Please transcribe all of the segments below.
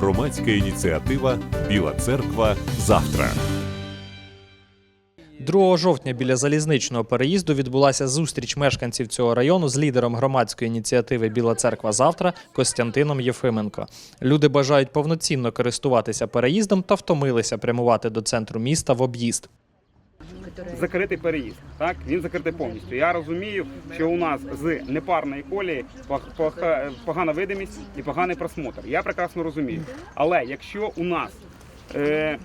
Громадська ініціатива Біла церква завтра. 2 жовтня біля залізничного переїзду відбулася зустріч мешканців цього району з лідером громадської ініціативи Біла церква завтра Костянтином Єфименко. Люди бажають повноцінно користуватися переїздом та втомилися прямувати до центру міста в об'їзд. Закритий переїзд. Так він закритий повністю. Я розумію, що у нас з непарної колії пог- пог- погана видимість і поганий просмотр. Я прекрасно розумію. Але якщо у нас е,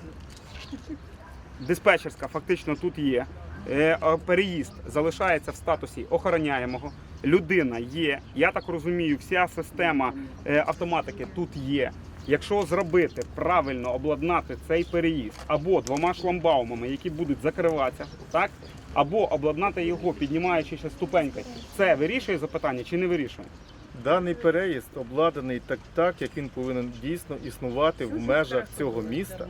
диспетчерська фактично тут є, е, переїзд залишається в статусі охороняємого. Людина є. Я так розумію, вся система е, автоматики тут є. Якщо зробити правильно обладнати цей переїзд або двома шламбаумами, які будуть закриватися, так або обладнати його, піднімаючися ступенькою, це вирішує запитання чи не вирішує? Даний переїзд обладнаний так, так, як він повинен дійсно існувати в межах цього міста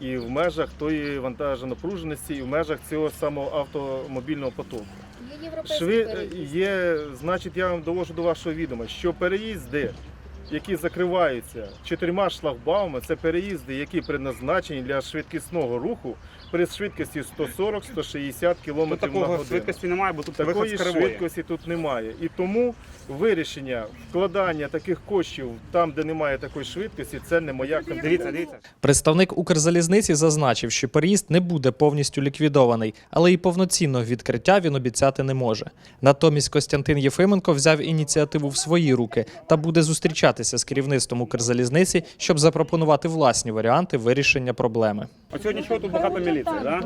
і в межах тої вантажонапруженості, і в межах цього самого автомобільного потоку. Є європейський Шви... переїзд. Є, значить, я вам довожу до вашого відома, що переїзди, які закриваються чотирма шлагбаумами, це переїзди, які предназначені для швидкісного руху при швидкості 140-160 км Тут на такого годину. швидкості немає, бо тут виход Такої з кривої. швидкості тут немає. І тому вирішення вкладання таких коштів там, де немає такої швидкості, це не моя Дивіться, компетенція. дивіться. Представник Укрзалізниці зазначив, що переїзд не буде повністю ліквідований, але і повноцінного відкриття він обіцяти не може. Натомість Костянтин Єфименко взяв ініціативу в свої руки та буде зустрічатися з керівництвом Укрзалізниці, щоб запропонувати власні варіанти вирішення проблеми. От сьогодні чого тут багато міліції, да?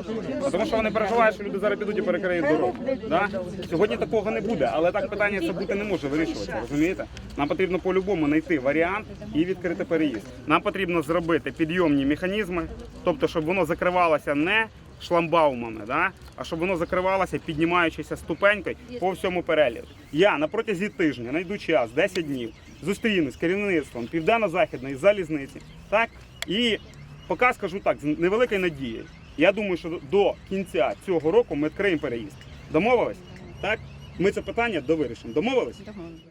Тому що вони переживають, що люди зараз підуть і перекриють дорогу. Да? Сьогодні такого не буде, але так питання це бути не може вирішуватися, розумієте? Нам потрібно по-любому знайти варіант і відкрити переїзд. Нам потрібно зробити підйомні механізми, тобто, щоб воно закривалося не шламбаумами, да? а щоб воно закривалося, піднімаючися ступенькою по всьому перелізу. Я на протязі тижня знайду час, 10 днів, зустрінусь з керівництвом Південно-Західної залізниці, так? І поки скажу так, з невеликою надією. Я думаю, що до кінця цього року ми відкриємо переїзд. Домовились? Так? Ми це питання довирішимо. Домовились? Домовились.